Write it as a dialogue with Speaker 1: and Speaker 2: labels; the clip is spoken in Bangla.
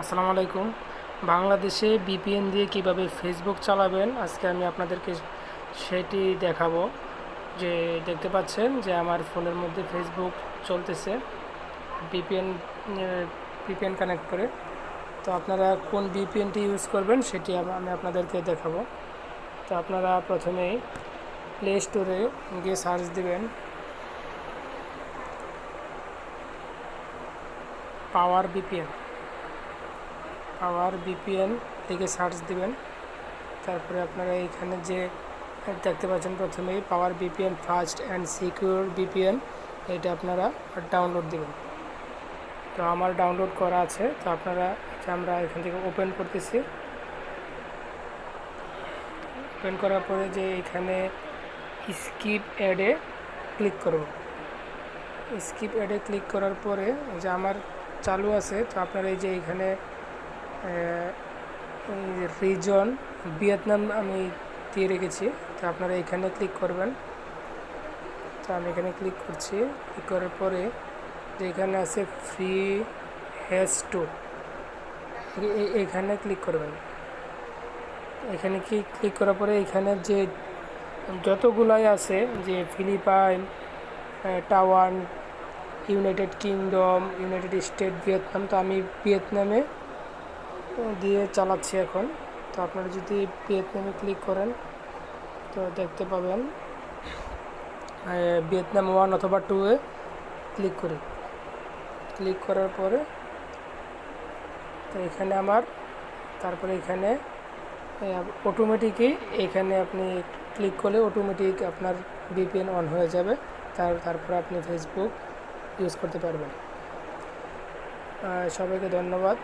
Speaker 1: আসসালামু আলাইকুম। বাংলাদেশে বিপিএন দিয়ে কীভাবে ফেসবুক চালাবেন, আজকে আমি আপনাদেরকে সেটি দেখাবো। যে দেখতে পাচ্ছেন যে আমার ফোনের মধ্যে ফেসবুক চলতেছে বিপিএন বিপিএন কানেক্ট করে। তো আপনারা কোন বিপিএনটি ইউজ করবেন সেটি আমি আপনাদেরকে দেখাবো। তো আপনারা প্রথমেই প্লে স্টোরে গিয়ে সার্চ দিবেন। পাওয়ার বিপিএন পাওয়ার বিপিএন লিখে সার্চ দিবেন। তারপরে আপনারা এখানে যে, দেখতে পাচ্ছেন প্রথমেই power VPN fast and secure VPN এটা আপনারা ডাউনলোড দিবেন। তো আমার ডাউনলোড করা আছে, তো আপনারা আমরা এখান থেকে ওপেন করতেছি। ওপেন করার পরে যে এখানে স্কিপ অ্যাডে ক্লিক করব। স্কিপ অ্যাডে ক্লিক করার পরে যে আমার চালু আছে, তো আপনারা এই যে এখানে রিজন ভিয়েতনাম আমি দিয়ে রেখেছি। তো আপনারা এখানে ক্লিক করবেন। তো আমি এখানে ক্লিক করছি। ক্লিক করার পরে যে এখানে আছে ফ্রি হ্যাশ টু এখানে ক্লিক করবেন। এখানে কি ক্লিক করার পরে এখানে যে যতগুলাই আছে, যে Philippine Taiwan, United Kingdom, United State, Vietnam, তো আমি ভিয়েতনামে দিয়ে চালাচ্ছি এখন। তো আপনারা যদি ভিয়েতনামে ক্লিক করেন, তো দেখতে পাবেন। ভিয়েতনাম ওয়ান অথবা টুয়ে ক্লিক করি। ক্লিক করার পরে, তো এখানে আমার, তারপরে এখানে অটোমেটিকই এখানে আপনি ক্লিক করলে অটোমেটিক আপনার বিপিএন অন হয়ে যাবে। তার, তারপরে আপনি ফেসবুক ইউজ করতে পারবেন। সবাইকে ধন্যবাদ।